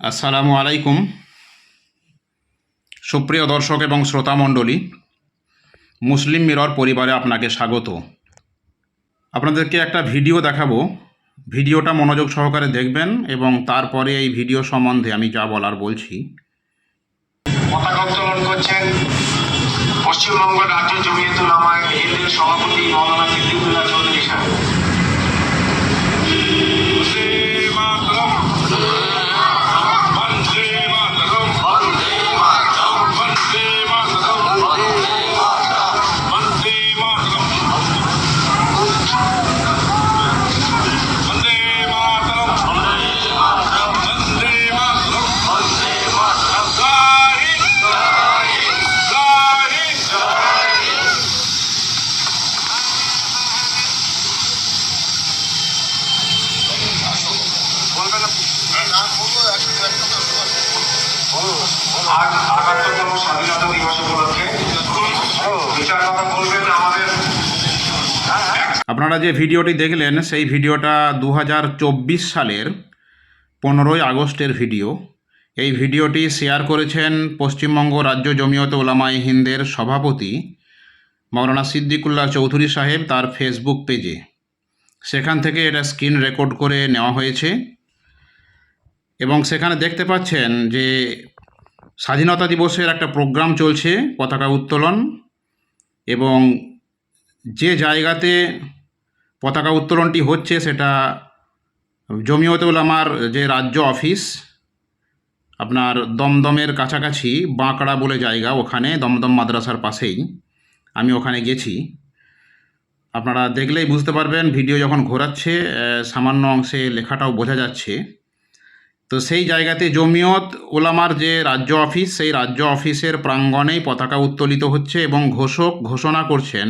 আসসালামু আলাইকুম। সুপ্রিয় দর্শক এবং শ্রোতা মণ্ডলী, মুসলিম মিরর পরিবারে আপনাকে স্বাগত। আপনাদেরকে একটা ভিডিও দেখাবো। ভিডিওটা মনোযোগ সহকারে দেখবেন এবং তারপরে এই ভিডিও সম্বন্ধে আমি যা বলার বলছি। পশ্চিমবঙ্গ রাজ্য জমিয়তুল আমায় সভাপতি মৌলানা সিদ্দিকুল্লাহ স্বাধীনতা দিবস উপলক্ষে বিচার কথা বলবেন আমাদের। আপনারা যে ভিডিওটি দেখলেন, সেই ভিডিওটা দু হাজার চব্বিশ সালের পনেরোই আগস্টের ভিডিও। এই ভিডিওটি শেয়ার করেছেন পশ্চিমবঙ্গ রাজ্য জমিয়ত ওলামায়ে হিন্দের সভাপতি মৌলানা সিদ্দিকুল্লাহ চৌধুরী সাহেব তার ফেসবুক পেজে। সেখান থেকে এটা স্ক্রিন রেকর্ড করে নেওয়া হয়েছে। এবং সেখানে দেখতে পাচ্ছেন যে স্বাধীনতা দিবসের একটা প্রোগ্রাম চলছে, পতাকা উত্তোলন, এবং যে জায়গাতে পতাকা উত্তোলনটি হচ্ছে সেটা জমিয়তে উলামার যে রাজ্য অফিস, আপনার দমদমের কাছাকাছি বাঁকড়া বলে জায়গা ওখানে, দমদম মাদ্রাসার পাশেই আমি ওখানে গেছি। আপনারা দেখলেই বুঝতে পারবেন, ভিডিও যখন ঘোরাচ্ছে সামান্য অংশে লেখাটাও বোঝা যাচ্ছে। তো সেই জায়গাতে জমিয়ত ওলামার যে রাজ্য অফিস, সেই রাজ্য অফিসের প্রাঙ্গণেই পতাকা উত্তোলিত হচ্ছে এবং ঘোষক ঘোষণা করছেন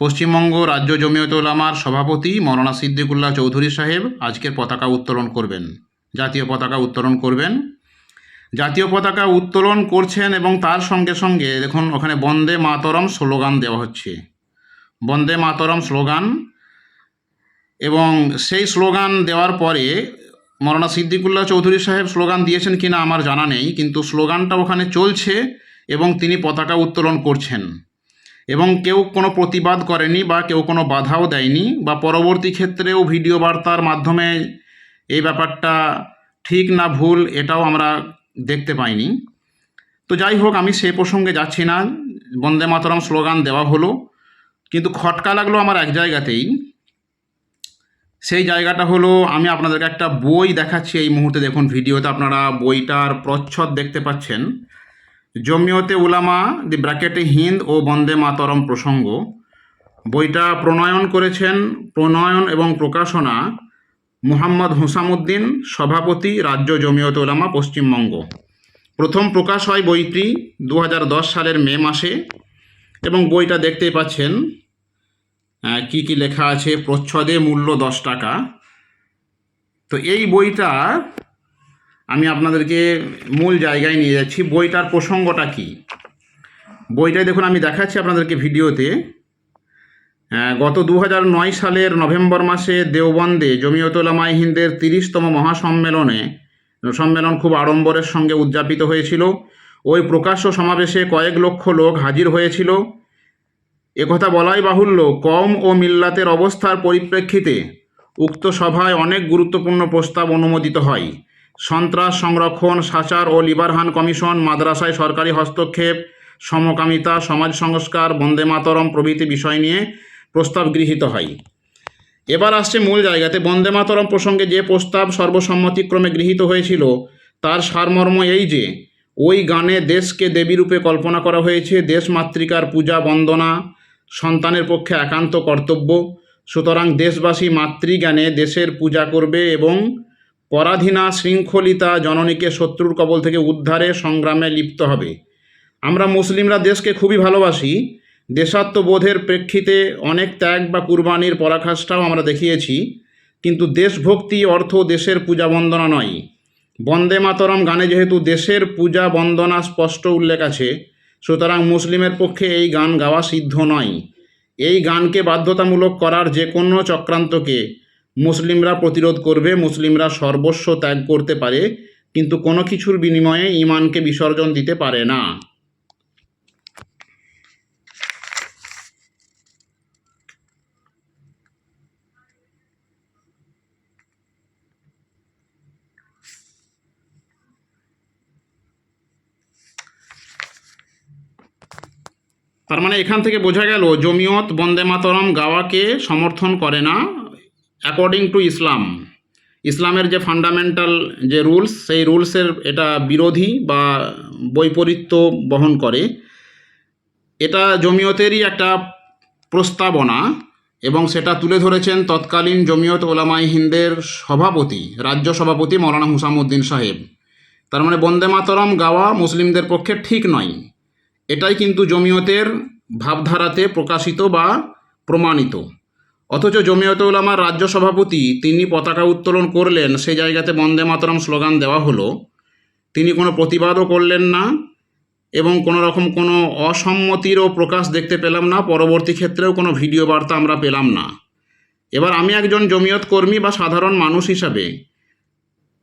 পশ্চিমবঙ্গ রাজ্য জমিয়ত ওলামার সভাপতি মৌলানা সিদ্দিকুল্লাহ চৌধুরী সাহেব। আজকের পতাকা উত্তোলন করবেন। জাতীয় পতাকা উত্তোলন করবেন। জাতীয় পতাকা উত্তোলন করছেন এবং তার সঙ্গে সঙ্গে দেখুন, ওখানে বন্দে মাতরম স্লোগান দেওয়া হচ্ছে। বন্দে মাতরম স্লোগান এবং সেই স্লোগান দেওয়ার পরে মৌলানা সিদ্দিকুল্লাহ চৌধুরী সাহেব স্লোগান দিয়েছেন কিনা আমার জানা নেই, কিন্তু স্লোগানটা ওখানে চলছে এবং তিনি পতাকা উত্তোলন করছেন। এবং কেউ কোনো প্রতিবাদ করেনি বা কেউ কোনো বাধাও দেয়নি বা পরবর্তী ক্ষেত্রেও ভিডিও বার্তার মাধ্যমে এই ব্যাপারটা ঠিক না ভুল এটাও আমরা দেখতে পাইনি। তো যাই হোক, আমি সে প্রসঙ্গে যাচ্ছি না। বন্দে মাতরম স্লোগান দেওয়া হলো। কিন্তু খটকা লাগল আমার এক জায়গাতেই। সেই জায়গাটা হলো, আমি আপনাদেরকে একটা বই দেখাচ্ছি এই মুহূর্তে, দেখুন ভিডিওতে আপনারা বইটার প্রচ্ছদ দেখতে পাচ্ছেন। জমিয়তে উলামা, দি ব্র্যাকেটে হিন্দ ও বন্দে মাতরম প্রসঙ্গ। বইটা প্রণয়ন করেছেন, প্রণয়ন এবং প্রকাশনা মুহাম্মদ হুসামুদ্দিন, সভাপতি, রাজ্য জমিয়তে উলামা, পশ্চিমবঙ্গ। প্রথম প্রকাশ হয় বইটি দু হাজার দশ সালের মে মাসে এবং বইটা দেখতেই পাচ্ছেন কি কি লেখা আছে? প্রচ্ছদে মূল্য দশ টাকা। তো এই বইটা আমি আপনাদেরকে মূল জায়গায় নিয়ে যাচ্ছি। বইটার প্রসঙ্গটা কি? বইটাই দেখুন, আমি দেখাচ্ছি আপনাদেরকে ভিডিওতে। গত দু নয় সালের নভেম্বর মাসে দেওবন্দে জমিয়তুলামাই হিন্দের তিরিশতম মহাসম্মেলনে, সম্মেলন খুব আড়ম্বরের সঙ্গে উদযাপিত হয়েছিল। ওই প্রকাশ্য সমাবেশে কয়েক লক্ষ লোক হাজির হয়েছিল। একথা বলাই বাহুল্য, কম ও মিল্লাতের অবস্থার পরিপ্রেক্ষিতে উক্ত সভায় অনেক গুরুত্বপূর্ণ প্রস্তাব অনুমোদিত হয়। সন্ত্রাস সংরক্ষণ, সাচার ও লিবারহান কমিশন, মাদ্রাসায় সরকারি হস্তক্ষেপ, সমকামিতা, সমাজ সংস্কার, বন্দে মাতরম প্রভৃতি বিষয় নিয়ে প্রস্তাব গৃহীত হয়। এবার আসছে মূল জায়গাতে বন্দে মাতরম প্রসঙ্গে যে প্রস্তাব সর্বসম্মতিক্রমে গৃহীত হয়েছিল, তার সারমর্ম এই যে, ওই গানে দেশকে দেবীরূপে কল্পনা করা হয়েছে দেশ মাতৃকার পূজা বন্দনা সন্তানের পক্ষে একান্ত কর্তব্য। সুতরাং দেশবাসী মাতৃজ্ঞানে দেশের পূজা করবে এবং পরাধীনা শৃঙ্খলিতা জননীকে শত্রুর কবল থেকে উদ্ধারে সংগ্রামে লিপ্ত হবে। আমরা মুসলিমরা দেশকে খুবই ভালোবাসি। দেশাত্মবোধের প্রেক্ষিতে অনেক ত্যাগ বা কুরবানির পরাকাষ্ঠাও আমরা দেখিয়েছি। কিন্তু দেশভক্তি অর্থ দেশের পূজা বন্দনা নয়। বন্দে মাতরম গানে যেহেতু দেশের পূজা বন্দনা স্পষ্ট উল্লেখ আছে সুতরাং মুসলিমের পক্ষে এই গান গাওয়া সিদ্ধ নয়। এই গানকে বাধ্যতামূলক করার যে কোনো চক্রান্তকে মুসলিমরা প্রতিরোধ করবে, মুসলিমরা সর্বস্ব ত্যাগ করতে পারে, কিন্তু কোনো কিছুর বিনিময়ে ইমানকে বিসর্জন দিতে পারে না। তার মানে এখান থেকে বোঝা গেল জমিয়ত বন্দে মাতরম গাওয়াকে সমর্থন করে না অ্যাকর্ডিং টু ইসলাম। ইসলামের যে ফান্ডামেন্টাল যে রুলস সেই রুলসের এটা বিরোধী বা বৈপরীত্য বহন করে। এটা জমিয়তেরই একটা প্রস্তাবনা এবং সেটা তুলে ধরেছেন তৎকালীন জমিয়ত ওলামাই হিন্দের সভাপতি, রাজ্য সভাপতি মৌলানা হুসামুদ্দিন সাহেব। তার মানে বন্দে মাতরম গাওয়া মুসলিমদের পক্ষে ঠিক নয়। এটাই কিন্তু জমিয়তের ভাবধারাতে প্রকাশিত বা প্রমাণিত। অথচ জমিয়তে উলামার রাজ্য সভাপতি তিনি পতাকা উত্তোলন করলেন সেই জায়গাতে বন্দে মাতরম স্লোগান দেওয়া হলো। তিনি কোনো প্রতিবাদও করলেন না এবং কোনো রকম কোনো অসম্মতিরও প্রকাশ দেখতে পেলাম না, পরবর্তী ক্ষেত্রেও কোনো ভিডিও বার্তা আমরা পেলাম না। এবার আমি একজন জমিয়ত কর্মী বা সাধারণ মানুষ হিসাবে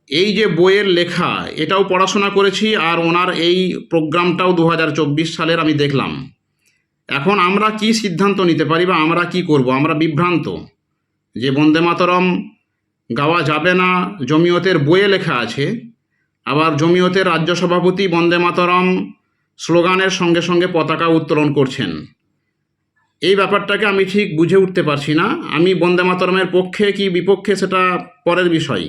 এই যে বইয়ের লেখা, এটাও পড়াশোনা করেছি আর ওনার এই প্রোগ্রামটাও দু হাজার চব্বিশ সালের আমি দেখলাম। এখন আমরা কি সিদ্ধান্ত নিতে পারি বা আমরা কি করব? আমরা বিভ্রান্ত যে বন্দে মাতরম, গাওয়া যাবে না, জমিয়তের বইয়ে লেখা আছে, আবার জমিয়তের রাজ্য সভাপতি বন্দে মাতরম স্লোগানের সঙ্গে সঙ্গে পতাকা উত্তোলন করছেন। এই ব্যাপারটাকে আমি ঠিক বুঝে উঠতে পারছি না। আমি বন্দে মাতরমের পক্ষে কি বিপক্ষে সেটা পরের বিষয়।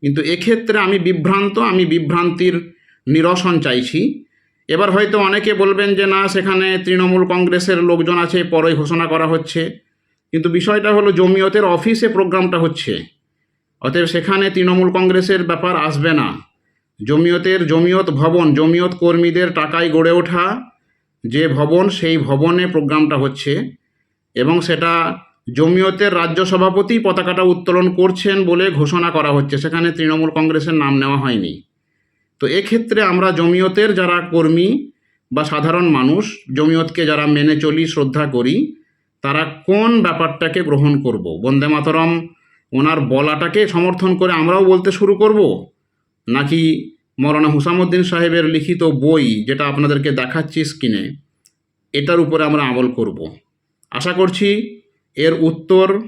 কিন্তু এক্ষেত্রে আমি বিভ্রান্ত, আমি বিভ্রান্তির নিরসন চাইছি। এবার হয়তো অনেকে বলবেন যে, না, সেখানে তৃণমূল কংগ্রেসের লোকজন আছে পরে ঘোষণা করা হচ্ছে। কিন্তু বিষয়টা হলো, জমিয়তের অফিসে প্রোগ্রামটা হচ্ছে। অতএব সেখানে তৃণমূল কংগ্রেসের ব্যাপার আসবে না। জমিয়তের জমিয়ত ভবন, জমিয়ত কর্মীদের টাকায় গড়ে ওঠা যে ভবন, সেই ভবনে প্রোগ্রামটা হচ্ছে এবং সেটা জমিয়তের রাজ্য সভাপতি পতাকাটা উত্তোলন করছেন বলে ঘোষণা করা হচ্ছে। সেখানে তৃণমূল কংগ্রেসের নাম নেওয়া হয়নি। তো এক্ষেত্রে আমরা জমিয়তের যারা কর্মী বা সাধারণ মানুষ, জমিয়তকে যারা মেনে চলি, শ্রদ্ধা করি, তারা কোন ব্যাপারটাকে গ্রহণ করব? বন্দে মাতরম, ওনার বলাটাকে সমর্থন করে আমরাও বলতে শুরু করব? নাকি মৌলানা হুসামুদ্দিন সাহেবের লিখিত বই যেটা আপনাদেরকে দেখাচ্ছি স্ক্রিনে এটার উপরে আমরা আমল করব? আশা করছি এর উত্তর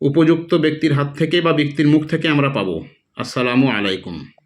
উপযুক্ত ব্যক্তির হাত থেকে বা ব্যক্তির মুখ থেকে আমরা পাবো। আসসালামু আলাইকুম।